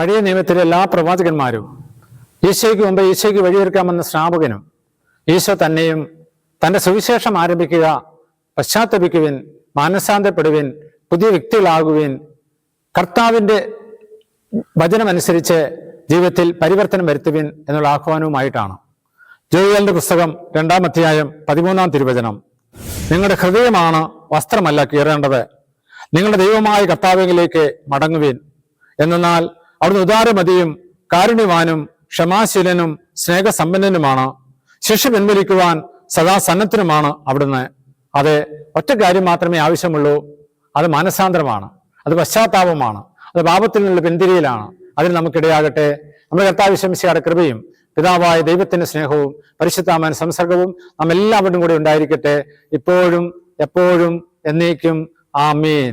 പഴയ നിയമത്തിലെ എല്ലാ പ്രവാചകന്മാരും ഈശോയ്ക്ക് മുമ്പ് ഈശോയ്ക്ക് വഴിയൊരുക്കാമെന്ന സ്നാപകനും ഈശോ തന്നെയും തന്റെ സുവിശേഷം ആരംഭിക്കുക പശ്ചാത്തപിക്കുവിൻ മാനസാന്തപ്പെടുവിൻ പുതിയ വ്യക്തികളാകുവിൻ കർത്താവിന്റെ വചനമനുസരിച്ച് ജീവിതത്തിൽ പരിവർത്തനം വരുത്തുവിൻ എന്നുള്ള ആഹ്വാനവുമായിട്ടാണ്. ജോയിലിന്റെ പുസ്തകം രണ്ടാം അധ്യായം പതിമൂന്നാം തിരുവചനം. നിങ്ങളുടെ ഹൃദയമാണ് വസ്ത്രമല്ല കീറേണ്ടത്. നിങ്ങളുടെ ദൈവമായ കർത്താവിലേക്ക് മടങ്ങുവിൻ. എന്നാൽ അവിടുന്ന് ഉദാരമതിയും കാരുണ്യവാനും ക്ഷമാശീലനും സ്നേഹസമ്പന്നനുമാണ്. ശിക്ഷ പിൻവലിക്കുവാൻ സദാ സന്നദ്ധനുമാണ് അവിടുന്ന്. അത് ഒറ്റ കാര്യം മാത്രമേ ആവശ്യമുള്ളൂ. അത് മാനസാന്തരമാണ്. അത് പശ്ചാത്താപമാണ്. അത് പാപത്തിൽ നിന്നുള്ള പിന്തിരിയിലാണ്. അതിന് നമുക്കിടയാകട്ടെ. നമ്മുടെ കർത്താവ് ശംസിയുടെ കൃപയും പിതാവായ ദൈവത്തിന്റെ സ്നേഹവും പരിശുദ്ധാമൻ സംസർഗവും നാം എല്ലാവരും കൂടെ ഉണ്ടായിരിക്കട്ടെ. ഇപ്പോഴും എപ്പോഴും എന്നേക്കും. ആമീൻ.